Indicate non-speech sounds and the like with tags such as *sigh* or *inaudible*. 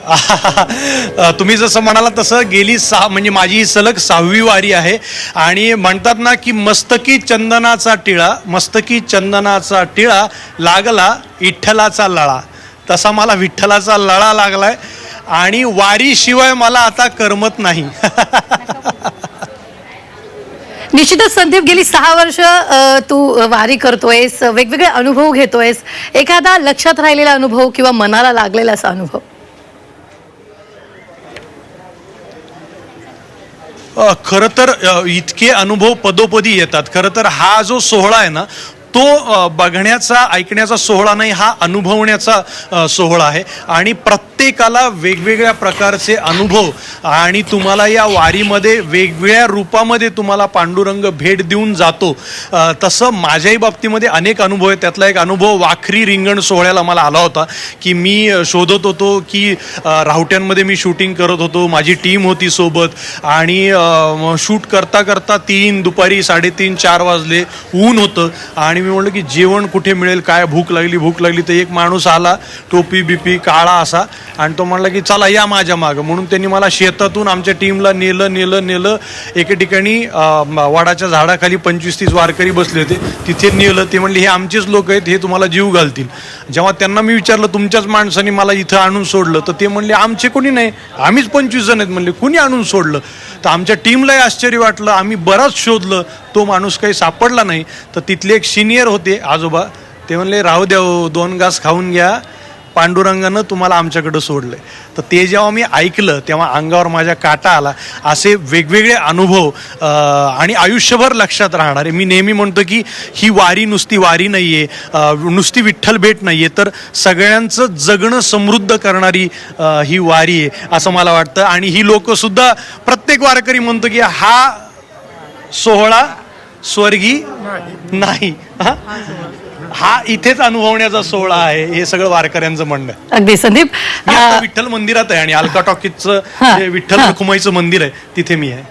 *laughs* तुम्ही जसं म्हणाला तसं गेली सहा म्हणजे माझी सलग सहावी वारी आहे. आणि म्हणतात ना की मस्तकी चंदनाचा टिळा मस्तकी चंदनाचा टिळा लागला विठ्ठलाचा लळा. तसा मला विठ्ठलाचा लळा लागलाय. आणि वारीशिवाय मला आता करमत नाही. *laughs* निश्चितच संदीप गेली सहा वर्ष तू वारी करतोयस वेगवेगळे अनुभव घेतोयस. एखादा लक्षात राहिलेला अनुभव किंवा मनाला लागलेला असा अनुभव? खरं तर इतके अनुभव पदोपदी येतात. खरं तर हा जो सोहळा आहे ना तो बघण्याचा ऐकण्याचा सोहळा नाही हा अनुभवण्याचा सोहळा आहे. आणि प्रत्येकाला वेगवेगळ्या प्रकारचे अनुभव आणि तुम्हाला या वारीमध्ये वेगवेगळ्या रूपामध्ये तुम्हाला पांडुरंग भेट देऊन जातो. तसं माझ्याही बाबतीमध्ये अनेक अनुभव आहेत. त्यातला एक अनुभव वाखरी रिंगण सोहळ्याला मला आला होता की मी शोधत होतो की राहुट्यांमध्ये मी शूटिंग करत होतो माझी टीम होती सोबत आणि शूट करता करता तीन दुपारी साडेतीन चार वाजले ऊन होतं आणि मी म्हणलं की जेवण कुठे मिळेल काय भूक लागली भूक लागली तर एक माणूस आला टोपी बिपी काळा असा आणि तो म्हणला की चला या माझ्या मागं. म्हणून त्यांनी मला शेतातून आमच्या टीमला नेलं नेलं नेलं. एके ठिकाणी वाडाच्या झाडाखाली पंचवीस तीस वारकरी बसले होते. तिथे नेलं ते म्हणले हे आमचेच लोक आहेत हे तुम्हाला जीव घालतील. जेव्हा त्यांना मी विचारलं तुमच्याच माणसाने मला इथं आणून सोडलं? तर ते म्हणले आमचे कोणी नाही. आम्हीच पंचवीस जण आहेत. म्हणले कुणी आणून सोडलं? तर आमच्या टीमलाही आश्चर्य वाटलं. आम्ही बराच शोधलं. तो माणूस काही सापडला नाही. तर तिथले एक सिनियर होते आजोबा. ते म्हणले राहू द्या हो, दोन घास खाऊन घ्या. पांडुरंगानं तुम्हाला आमच्याकडं सोडलं तर ते जेव्हा मी ऐकलं तेव्हा अंगावर माझ्या काटा आला. असे वेगवेगळे अनुभव आणि आयुष्यभर लक्षात राहणारे. मी नेहमी म्हणतो की ही वारी नुसती वारी नाही आहे नुसती विठ्ठल भेट नाही आहे तर सगळ्यांचं जगणं समृद्ध करणारी ही वारी आहे असं मला वाटतं. आणि ही लोकंसुद्धा प्रत्येक वारकरी म्हणतो की हा सोहळा स्वर्गी नाही हा? हा इथेच अनुभवण्याचा सोहळा आहे हे सगळं वारकऱ्यांचं म्हणणं आहे. अगदी संदीप मी आता अ, विठ्ठल मंदिरात आहे आणि अलका टॉकीजचं जे विठ्ठल. रखुमाईचं मंदिर आहे तिथे मी आहे